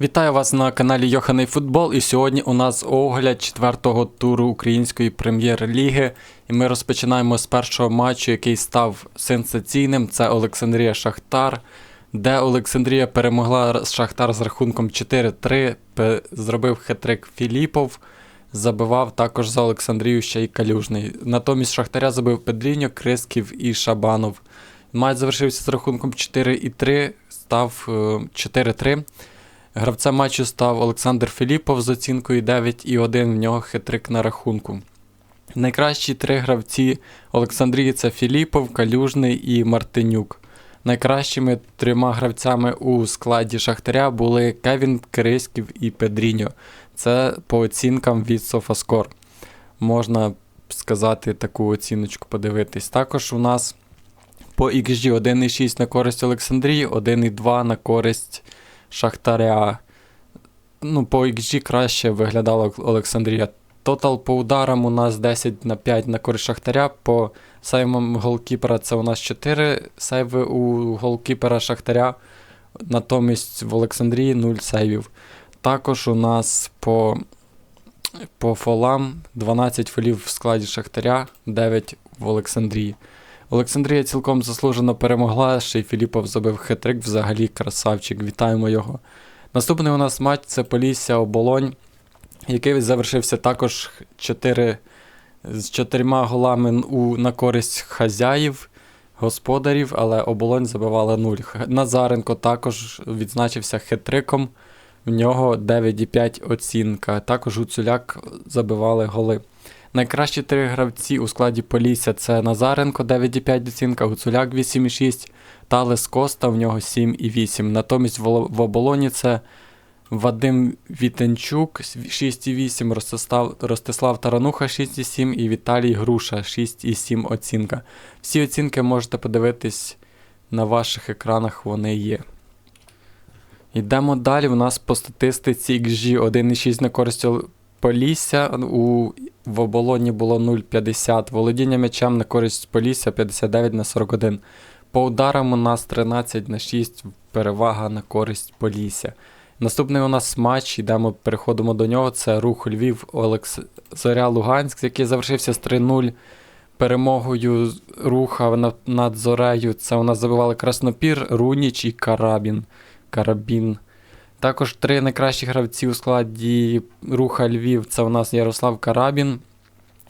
Вітаю вас на каналі Йоханий Футбол. І сьогодні у нас огляд четвертого туру Української прем'єр-ліги. І ми розпочинаємо з першого матчу, який став сенсаційним. Це Олександрія Шахтар, де Олександрія перемогла Шахтар з рахунком 4-3. Зробив хитрик Філіпов. Забивав також за Олександрію ще й Калюжний. Натомість Шахтаря забив Педріньо, Крисків і Шабанов. Матч завершився з рахунком 4-3, став е, 4-3. Гравцем матчу став Олександр Філіпов з оцінкою 9,1, в нього хитрик на рахунку. Найкращі три гравці Олександрії це Філіпов, Калюжний і Мартинюк. Найкращими трьома гравцями у складі Шахтаря були Кевін Кириськів і Педріньо. Це по оцінкам від Софаскор. Можна сказати таку оціночку подивитись. Також у нас по XG 1,6 на користь Олександрії, 1,2 на користь Шахтаря. Ну, по XG краще виглядала Олександрія. Тотал по ударам у нас 10 на 5 на користь Шахтаря. По сейвам голкіпера це у нас 4 сейви у голкіпера Шахтаря. Натомість в Олександрії 0 сейвів. Також у нас по, по фолам 12 фолів в складі Шахтаря, 9 в Олександрії. Олександрія цілком заслужено перемогла, ще й Філіпов забив хитрик, взагалі красавчик. Вітаємо його. Наступний у нас матч це Полісся Оболонь, який завершився також 4, з чотирма голами у, на користь хазяїв, господарів, але Оболонь забивала 0. Назаренко також відзначився хитриком. В нього 9,5 оцінка. Також Гуцуляк забивали голи. Найкращі три гравці у складі Полісся це Назаренко 9,5 оцінка, Гуцуляк 8,6, Талес Коста, в нього 7,8. Натомість в, оболоні це Вадим Вітенчук 6,8, Ростислав, Тарануха 6,7 і Віталій Груша 6,7 оцінка. Всі оцінки можете подивитись на ваших екранах, вони є. Йдемо далі. У нас по статистиці XG 1,6 на користь Полісся. У, в оболоні було 0,50. Володіння м'ячем на користь Полісся 59 на 41. По ударам у нас 13 на 6. Перевага на користь Полісся. Наступний у нас матч, йдемо, переходимо до нього. Це рух Львів Олекс... Зоря Луганськ, який завершився з 3-0 перемогою руха над, над Зорею. Це у нас забивали Краснопір, Руніч і Карабін. Карабін. Також три найкращі гравці у складі руха Львів. Це у нас Ярослав Карабін,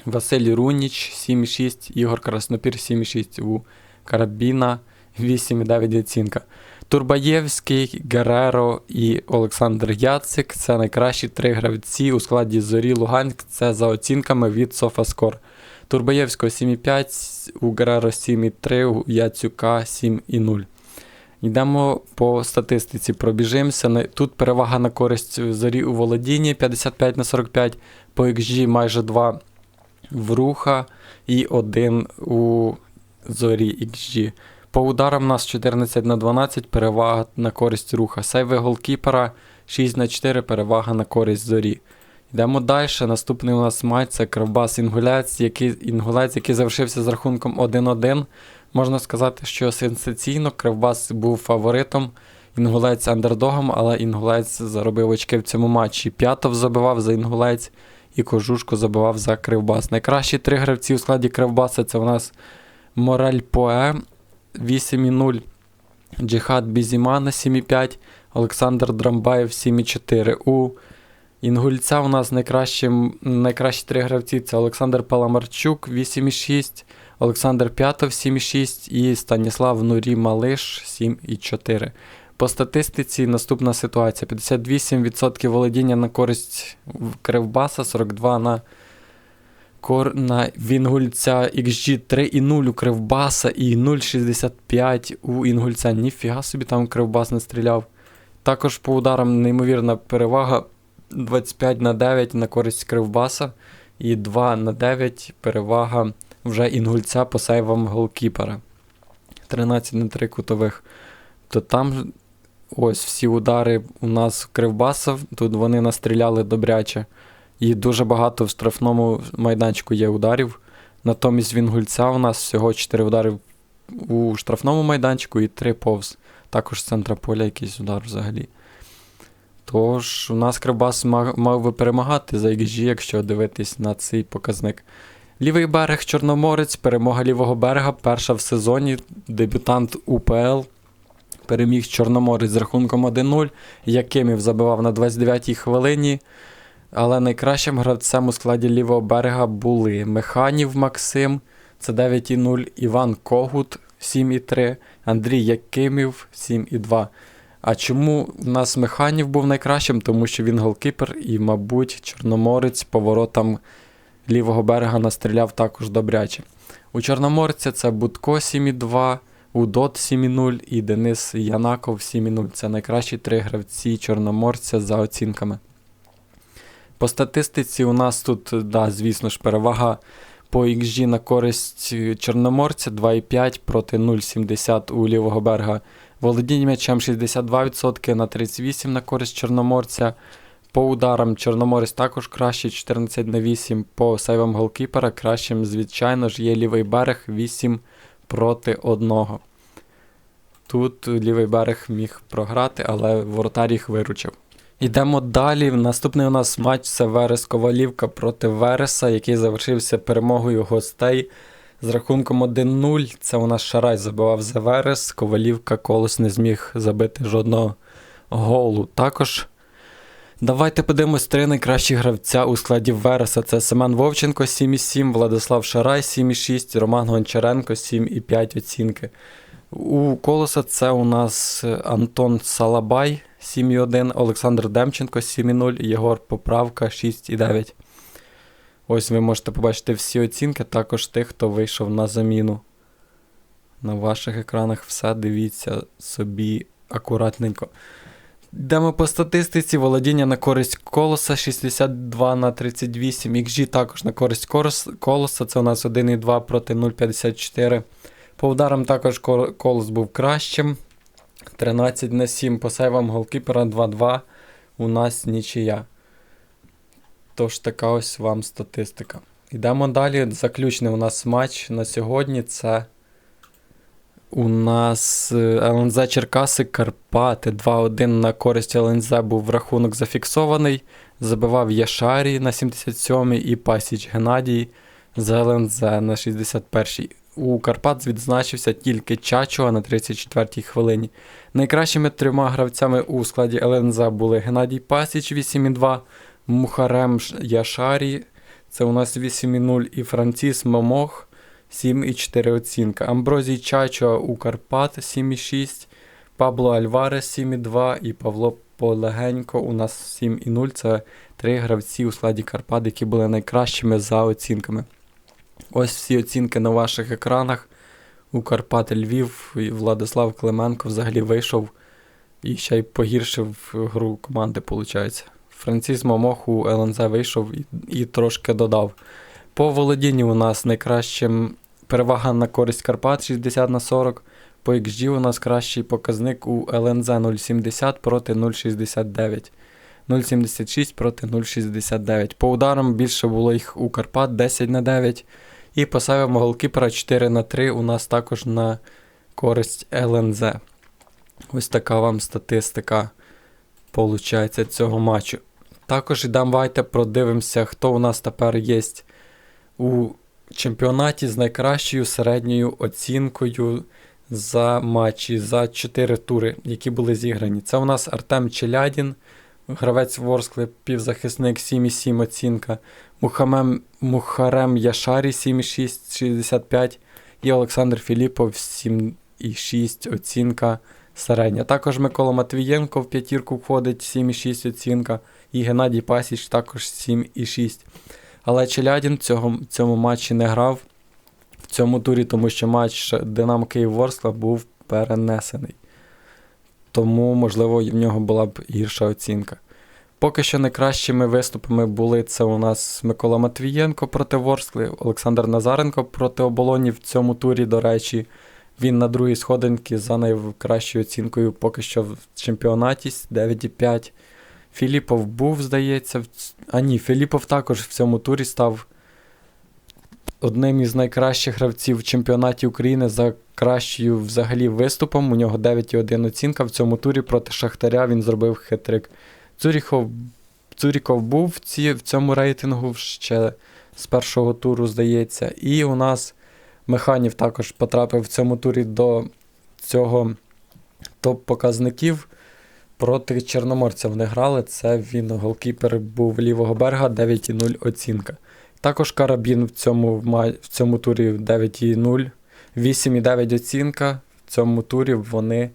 Василь Руніч 7,6, Ігор Краснопір 7,6 у Карабіна 8,9 оцінка. Турбаєвський, Гереро і Олександр Яцик це найкращі три гравці у складі Зорі Луганськ. Це за оцінками від Софаскор. Турбаєвського 7,5, у Гереро 7,3, у Яцюка 7,0. Йдемо по статистиці, пробіжимося. Тут перевага на користь зорі у володінні 55 на 45, по XG майже 2 в руха і 1 у зорі XG. По ударам у нас 14 на 12, перевага на користь руха. Сейви голкіпера 6 на 4, перевага на користь зорі. Йдемо далі. Наступний у нас матч це Кривбас Інгулець, який, Інгулець, який завершився з рахунком 1-1. Можна сказати, що сенсаційно Кривбас був фаворитом, Інгулець андердогом, але Інгулець заробив очки в цьому матчі. П'ятов забивав за Інгулець і Кожушко забивав за Кривбас. Найкращі три гравці у складі Кривбаса це у нас Морель Пое 8,0, Джихад Бізімана 7,5, Олександр Драмбаєв 7,4. У Інгульця у нас найкращі, найкращі три гравці це Олександр Паламарчук 8,6. Олександр П'ятов 7,6 і Станіслав Нурі Малиш 7,4. По статистиці наступна ситуація: 58% володіння на користь Кривбаса, 42 на кор... на Вінгульця XG 3,0 у Кривбаса і 0,65 у Інгульця. Ніфіга собі там Кривбас не стріляв. Також по ударам неймовірна перевага 25 на 9 на користь Кривбаса і 2 на 9 перевага вже інгульця по сейвам голкіпера. 13 на 3 кутових. То там ось всі удари у нас Кривбаса, тут вони настріляли добряче. І дуже багато в штрафному майданчику є ударів. Натомість в інгульця у нас всього 4 удари у штрафному майданчику і 3 повз. Також з центра поля якийсь удар взагалі. Тож у нас Кривбас мав би перемагати за XG, якщо дивитись на цей показник. Лівий берег Чорноморець, перемога лівого берега, перша в сезоні, дебютант УПЛ. Переміг Чорноморець з рахунком 1-0. Якимів забивав на 29-й хвилині. Але найкращим гравцем у складі лівого берега були Механів Максим, це 9,0, Іван Когут 7,3, Андрій Якимів 7,2. А чому в нас Механів був найкращим? Тому що він голкіпер і, мабуть, Чорноморець поворотам лівого берега настріляв також добряче. У Чорноморця це Будко 7,2, Удот 7,0 і Денис Янаков 7,0. Це найкращі три гравці Чорноморця за оцінками. По статистиці у нас тут, да, звісно ж, перевага по XG на користь Чорноморця 2,5 проти 0,70 у лівого берега. Володіння м'ячем 62% на 38% на користь Чорноморця. По ударам Чорноморець також краще 14 на 8. По сейвам голкіпера кращим, звичайно ж, є лівий берег 8 проти 1. Тут лівий берег міг програти, але воротар їх виручив. Йдемо далі. Наступний у нас матч це Верес Ковалівка проти Вереса, який завершився перемогою гостей з рахунком 1-0. Це у нас Шарай забивав за Верес. Ковалівка колос не зміг забити жодного голу. Також давайте подивимось три найкращі гравця у складі Вереса. Це Семен Вовченко 7,7, Владислав Шарай 7,6, Роман Гончаренко 7,5 оцінки. У колоса це у нас Антон Салабай 7,1, Олександр Демченко 7,0, Єгор Поправка 6,9. Ось ви можете побачити всі оцінки, також тих, хто вийшов на заміну. На ваших екранах все дивіться собі акуратненько. Йдемо по статистиці. Володіння на користь колоса 62 на 38. XG також на користь колоса. Це у нас 1,2 проти 0,54. По ударам також колос був кращим. 13 на 7 по сейвам голкіпера 2-2. У нас нічия. Тож така ось вам статистика. Йдемо далі. Заключний у нас матч на сьогодні. Це у нас е, ЛНЗ Черкаси Карпати. 2-1 на користь ЛНЗ був рахунок зафіксований. Забивав Яшарі на 77-й і Пасіч Геннадій з ЛНЗ на 61-й. У Карпат відзначився тільки Чачо на 34-й хвилині. Найкращими трьома гравцями у складі ЛНЗ були Геннадій Пасіч 8,2, Мухарем Яшарі, це у нас 8,0 і Франціс Момох 7,4 оцінка. Амброзій Чачо у Карпат 7,6, Пабло Альварес 7,2 і Павло Полегенько у нас 7,0. Це три гравці у складі Карпат, які були найкращими за оцінками. Ось всі оцінки на ваших екранах. У Карпати Львів і Владислав Клименко взагалі вийшов і ще й погіршив гру команди, виходить. Франціс Момох у ЛНЗ вийшов і, і трошки додав. По володінню у нас найкращим перевага на користь Карпат 60 на 40. По XG у нас кращий показник у ЛНЗ 0,70 проти 0,69. 0,76 проти 0,69. По ударам більше було їх у Карпат 10 на 9. І поставимо голкіпера 4 на 3 у нас також на користь ЛНЗ. Ось така вам статистика получається цього матчу. Також і давайте продивимося, хто у нас тепер є у чемпіонаті з найкращою середньою оцінкою за матчі, за 4 тури, які були зіграні. Це у нас Артем Челядін, гравець Ворскли, півзахисник 7,7 оцінка. Мухамем, Мухарем Яшарі 7,665 і Олександр Філіпов 7,6 оцінка середня. Також Микола Матвієнко в п'ятірку входить 7,6 оцінка. І Геннадій Пасіч також 7,6. Але Челядін в цьому, цьому матчі не грав в цьому турі, тому що матч Динамо Київ Ворскла був перенесений. Тому, можливо, в нього була б гірша оцінка. Поки що найкращими виступами були це у нас Микола Матвієнко проти Ворскли, Олександр Назаренко проти оболоні в цьому турі, до речі. Він на другій сходинці за найкращою оцінкою поки що в чемпіонаті 9,5. Філіпов був, здається, в... а ні, Філіпов також в цьому турі став одним із найкращих гравців в чемпіонаті України за кращою взагалі виступом. У нього 9,1 оцінка в цьому турі проти Шахтаря він зробив хитрик. Цуріхов, Цуріков був в, ці, в цьому рейтингу ще з першого туру, здається. І у нас Механів також потрапив в цьому турі до цього топ-показників. Проти Чорноморця вони грали. Це він голкіпер був лівого берега, 9,0 оцінка. Також Карабін в цьому, в цьому турі 9,0, 8,9 оцінка. В цьому турі вони,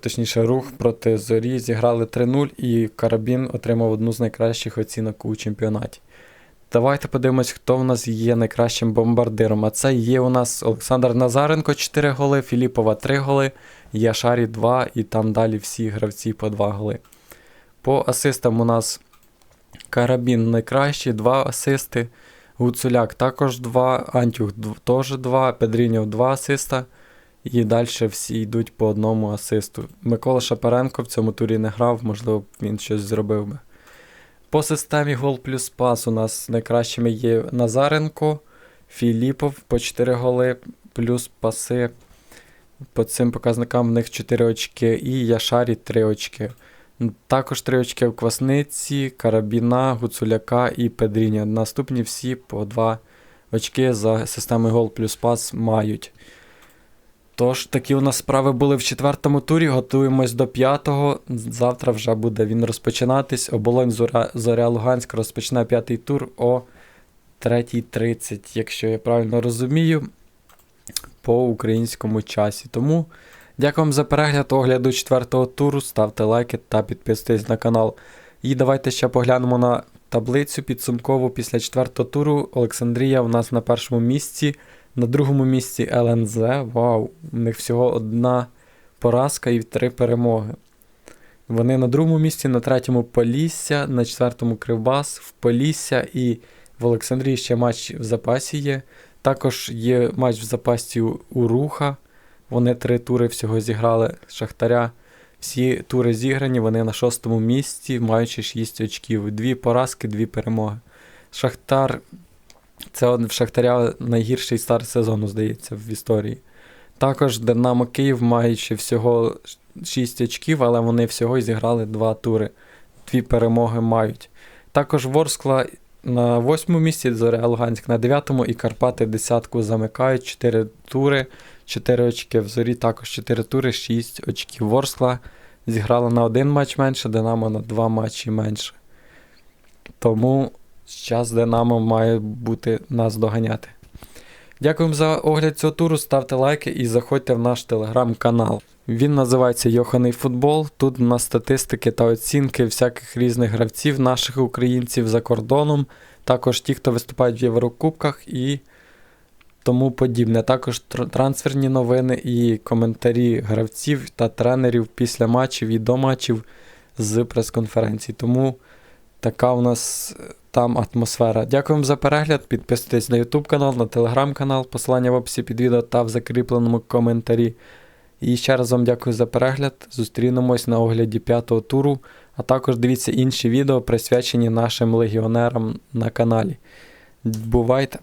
точніше, рух проти Зорі зіграли 3-0, і Карабін отримав одну з найкращих оцінок у чемпіонаті. Давайте подивимось, хто в нас є найкращим бомбардиром. А це є у нас Олександр Назаренко 4 голи, Філіпова 3 голи, Яшарі 2 і там далі всі гравці по 2 голи. По асистам у нас Карабін найкращий, 2 асисти. Гуцуляк також 2, Антюх теж 2, Педріньов 2 асиста. І далі всі йдуть по одному асисту. Микола Шапаренко в цьому турі не грав, можливо, він щось зробив би. По системі гол плюс пас у нас найкращими є Назаренко, Філіпов по 4 голи, плюс паси. По цим показникам в них 4 очки і Яшарі 3 очки. Також 3 очки в Квасниці, Карабіна, Гуцуляка і Педріня. Наступні всі по 2 очки за системою гол плюс пас мають. Тож, такі у нас справи були в четвертому турі. Готуємось до п'ятого. Завтра вже буде він розпочинатись. Оболонь Зоря, Зоря Луганськ розпочне п'ятий тур о 3.30, якщо я правильно розумію, по українському часі. Тому дякую вам за перегляд огляду четвертого туру. Ставте лайки та підписуйтесь на канал. І давайте ще поглянемо на таблицю підсумкову після четвертого туру. Олександрія у нас на першому місці. На другому місці ЛНЗ. Вау, у них всього одна поразка і три перемоги. Вони на другому місці, на третьому Полісся, на четвертому Кривбас, в Полісся і в Олександрії ще матч в запасі є. Також є матч в запасі у, Руха. Вони три тури всього зіграли Шахтаря. Всі тури зіграні, вони на шостому місці, маючи 6 очків. Дві поразки, дві перемоги. Шахтар це в Шахтаря найгірший старт сезону, здається, в історії. Також Динамо Київ маючи всього 6 очків, але вони всього зіграли 2 тури. Дві перемоги мають. Також Ворскла на 8 місці, Зоря Луганськ на 9 і Карпати десятку замикають 4 тури, 4 очки. В зорі також 4 тури, 6 очків. Ворскла зіграла на один матч менше, Динамо на 2 матчі менше. Тому Зараз Динамо має бути нас доганяти. Дякуємо за огляд цього туру. Ставте лайки і заходьте в наш телеграм-канал. Він називається Йоханий Футбол. Тут у нас статистики та оцінки всяких різних гравців, наших українців за кордоном, також ті, хто виступають в Єврокубках і тому подібне. Також трансферні новини і коментарі гравців та тренерів після матчів і до матчів з прес-конференцій. Тому така у нас е, там атмосфера. Дякуємо за перегляд. Підписуйтесь на YouTube канал, на телеграм канал, посилання в описі під відео та в закріпленому коментарі. І ще раз вам дякую за перегляд. Зустрінемось на огляді п'ятого туру, а також дивіться інші відео, присвячені нашим легіонерам на каналі. Бувайте!